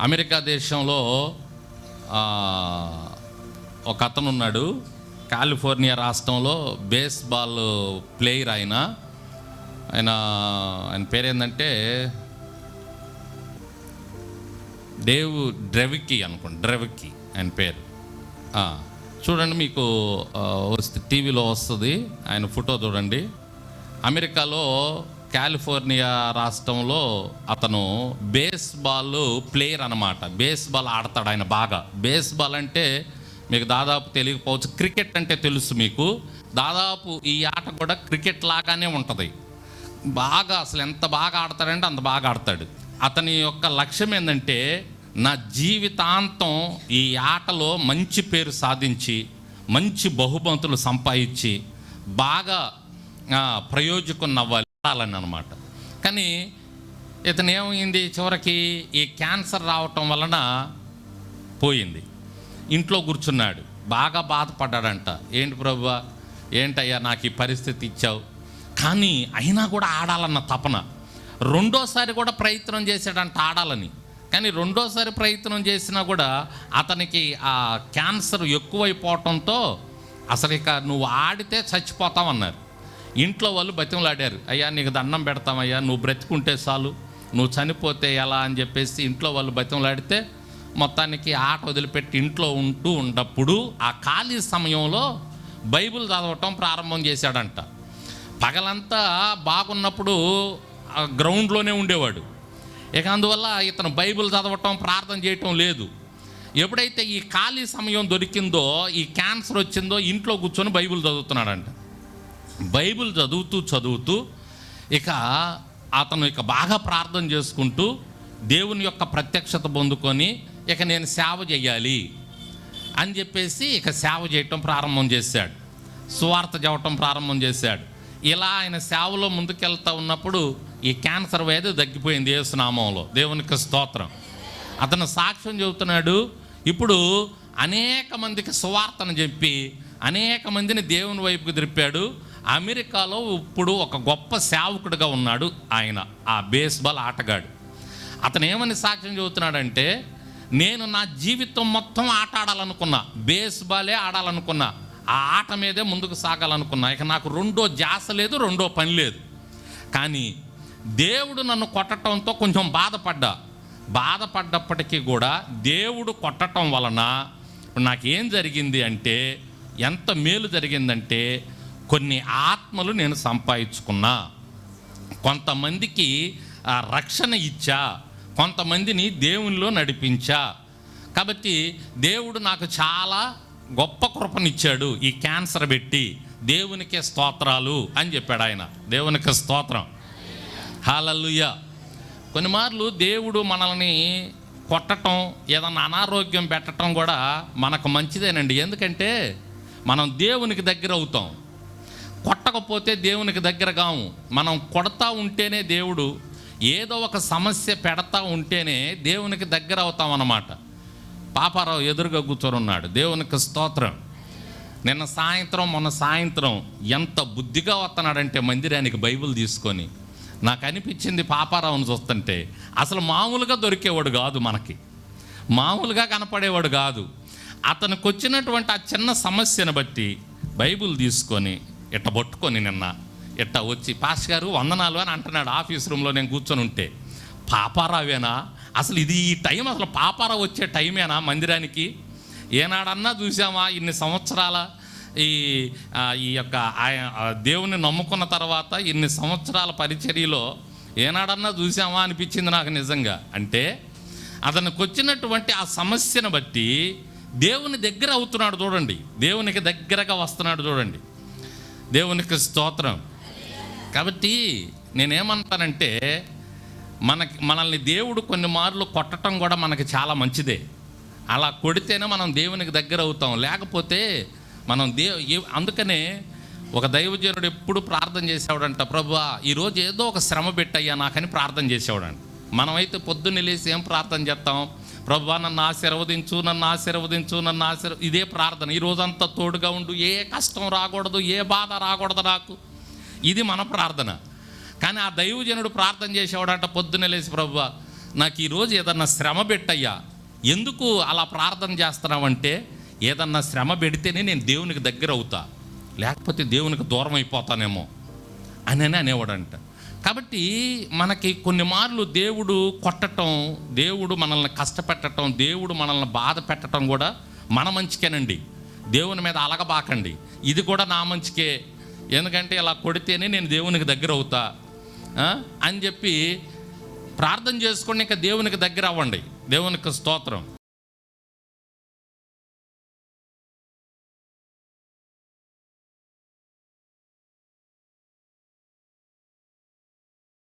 America దేశంలో ఒక అతను ఉన్నాడు కాలిఫోర్నియా రాష్ట్రంలో బేస్బాల్ ప్లేయర్ ఆయన. ఆయన ఆయన పేరేంటంటే డేవ్ డ్రెవికి అనుకోండి డ్రెవికి ఆయన పేరు. చూడండి మీకు వస్తే టీవీలో వస్తుంది. ఆయన ఫోటో చూడండి. అమెరికాలో కాలిఫోర్నియా రాష్ట్రంలో అతను బేస్బాల్ ప్లేయర్ అనమాట బేస్బాల్ ఆడతాడు ఆయన బాగా. బేస్బాల్ అంటే మీకు దాదాపు తెలియకపోవచ్చు. క్రికెట్ అంటే తెలుసు మీకు. దాదాపు ఈ ఆట కూడా క్రికెట్ లాగానే ఉంటుంది. బాగా అసలు ఎంత బాగా ఆడతాడంటే అంత బాగా ఆడతాడు. అతని యొక్క లక్ష్యం ఏంటంటే నా జీవితాంతం ఈ ఆటలో మంచి పేరు సాధించి మంచి బహుబంతులు సంపాదించి బాగా ప్రయోజకున్నవ్వాలి ప్రయోజకుని అనమాట కానీ ఇతను ఏమైంది? చివరికి ఈ క్యాన్సర్ రావటం వలన పోయింది. ఇంట్లో కూర్చున్నాడు. బాగా బాధపడ్డాడంట. ఏంటి ప్రభు? ఏంటయ్యా నాకు ఈ పరిస్థితి ఇచ్చావు? కానీ అయినా కూడా ఆడాలన్న తపన. రెండోసారి కూడా ప్రయత్నం చేశాడంట ఆడాలని. కానీ రెండోసారి ప్రయత్నం చేసినా కూడా అతనికి ఆ క్యాన్సర్ ఎక్కువైపోవటంతో అసలు ఇక నువ్వు ఆడితే చచ్చిపోతావన్నారు. ఇంట్లో వాళ్ళు బతిమలాడారు. అయ్యా నీకు దండం పెడతామయ్యా నువ్వు బ్రతికుంటే చాలు నువ్వు చనిపోతే ఎలా అని చెప్పేసి ఇంట్లో వాళ్ళు బతిమలాడితే మొత్తానికి ఆట వదిలిపెట్టి ఇంట్లో ఉంటూ ఉన్నప్పుడు ఆ ఖాళీ సమయంలో బైబిల్ చదవటం ప్రారంభం చేశాడంట. పగలంతా బాగున్నప్పుడు ఆ గ్రౌండ్లోనే ఉండేవాడు. ఇక అందువల్ల ఇతను బైబిల్ చదవటం ప్రార్థన చేయటం లేదు. ఎప్పుడైతే ఈ ఖాళీ సమయం దొరికిందో ఈ క్యాన్సర్ వచ్చిందో ఇంట్లో కూర్చొని బైబిల్ చదువుతున్నాడంట. బైబిల్ చదువుతూ చదువుతూ ఇక అతను ఇక బాగా ప్రార్థన చేసుకుంటూ దేవుని యొక్క ప్రత్యక్షత పొందుకొని ఇక నేను సేవ చేయాలి అని చెప్పేసి ఇక సేవ చేయటం ప్రారంభం చేశాడు. సువార్త చెప్పటం ప్రారంభం చేశాడు. ఇలా ఆయన సేవలో ముందుకెళ్తా ఉన్నప్పుడు ఈ క్యాన్సర్ వ్యాధి తగ్గిపోయింది యేసునామంలో. దేవునికి స్తోత్రం. అతను సాక్ష్యం చెబుతున్నాడు ఇప్పుడు అనేక మందికి సువార్తను చెప్పి అనేక మందిని దేవుని వైపుకి తిరిపాడు అమెరికాలో ఇప్పుడు ఒక గొప్ప సేవకుడిగా ఉన్నాడు ఆయన ఆ బేస్బాల్ ఆటగాడు. అతను ఏమని సాక్ష్యం చెబుతున్నాడంటే నేను నా జీవితం మొత్తం ఆట ఆడాలనుకున్నా బేస్బాలే ఆడాలనుకున్నా ఆ ఆట మీదే ముందుకు సాగాలనుకున్నా. ఇక నాకు రెండో జాస లేదు రెండో పని లేదు. కానీ దేవుడు నన్ను కొట్టడంతో కొంచెం బాధపడ్డా. బాధపడ్డప్పటికీ కూడా దేవుడు కొట్టడం వలన నాకేం జరిగింది అంటే ఎంత మేలు జరిగిందంటే కొన్ని ఆత్మలు నేను సంపాదించుకున్నా. కొంతమందికి ఆ రక్షణ ఇచ్చా. కొంతమందిని దేవునిలో నడిపించా. కాబట్టి దేవుడు నాకు చాలా గొప్ప కృపనిచ్చాడు ఈ క్యాన్సర్ పెట్టి. దేవునికే స్తోత్రాలు అని చెప్పాడు ఆయన. దేవునికి స్తోత్రం. హాలల్లుయ కొన్నిమార్లు దేవుడు మనల్ని కొట్టటం ఏదన్నా అనారోగ్యం పెట్టడం కూడా మనకు మంచిదేనండి. ఎందుకంటే మనం దేవునికి దగ్గర అవుతాం కొట్టకపోతే దేవునికి దగ్గర కాము. మనం కొడతా ఉంటేనే దేవుడు ఏదో ఒక సమస్య పెడతా ఉంటేనే దేవునికి దగ్గర అవుతాం అన్నమాట. పాపారావు ఎదురుగా కూర్చొని ఉన్నాడు దేవునికి స్తోత్రం. నిన్న సాయంత్రం మొన్న సాయంత్రం ఎంత బుద్ధిగా వస్తున్నాడంటే మందిరానికి బైబిల్ తీసుకొని నాకు అనిపించింది పాపారావుని చూస్తుంటే. అసలు మామూలుగా దొరికేవాడు కాదు మనకి. మామూలుగా కనపడేవాడు కాదు. అతనికి వచ్చినటువంటి ఆ చిన్న సమస్యను బట్టి బైబిల్ తీసుకొని ఇట్ట పట్టుకొని నిన్న ఇట్ట వచ్చి పాస్ గారు వందనాలు అని అంటున్నాడు ఆఫీస్ రూమ్లో నేను కూర్చొని ఉంటే. పాపారావేనా? అసలు ఇది ఈ టైం అసలు పాపారావు వచ్చే టైమేనా మందిరానికి? ఏనాడన్నా చూసామా ఇన్ని సంవత్సరాల ఈ ఈ యొక్క ఆయ- దేవుని నమ్ముకున్న తర్వాత ఇన్ని సంవత్సరాల పరిచర్యలో ఏనాడన్నా చూసామా అనిపించింది నాకు నిజంగా? అంటే అతనికి వచ్చినటువంటి ఆ సమస్యను బట్టి దేవుని దగ్గర అవుతున్నాడు చూడండి. దేవునికి దగ్గరగా వస్తున్నాడు చూడండి. దేవునికి స్తోత్రం. కాబట్టి నేనేమంటానంటే మనకి మనల్ని దేవుడు కొన్ని మార్లు కొట్టడం కూడా మనకి చాలా మంచిదే. అలా కొడితేనే మనం దేవునికి దగ్గర అవుతాం. లేకపోతే మనం దేవు అందుకనే ఒక దైవజనుడు ఎప్పుడు ప్రార్థన చేసేవాడంట ప్రభు ఈరోజు ఏదో ఒక శ్రమ పెట్టయ్యా నాకని ప్రార్థన చేసేవాడంట. మనమైతే పొద్దున్న లేసి ఏం ప్రార్థన చేస్తాం? ప్రభా నన్ను ఆశీర్వదించు నన్ను ఆశీర్వదించు నన్ను ఆశీర్వ ఇదే ప్రార్థన. ఈ రోజంతా తోడుగా ఉండు. ఏ కష్టం రాకూడదు ఏ బాధ రాకూడదు నాకు. ఇది మన ప్రార్థన. కానీ ఆ దైవజనుడు ప్రార్థన చేసేవాడంట పొద్దున్న లేచి ప్రభు నాకు ఈరోజు ఏదన్నా శ్రమ పెట్టయ్యా. ఎందుకు అలా ప్రార్థన చేస్తున్నావంటే ఏదన్నా శ్రమ పెడితేనే నేను దేవునికి దగ్గర అవుతా లేకపోతే దేవునికి దూరం అయిపోతానేమో. అని అని అనేవాడంట. కాబట్టి మనకి కొన్ని మార్లు దేవుడు కొట్టటం దేవుడు మనల్ని కష్టపెట్టడం దేవుడు మనల్ని బాధ పెట్టడం కూడా మన మంచికేనండి. దేవుని మీద అలగబాకండి. ఇది కూడా నా మంచికే. ఎందుకంటే ఇలా కొడితేనే నేను దేవునికి దగ్గర అవుతా. అని చెప్పి ప్రార్థన చేసుకుని ఇంకా దేవునికి దగ్గర అవ్వండి. దేవునికి స్తోత్రం.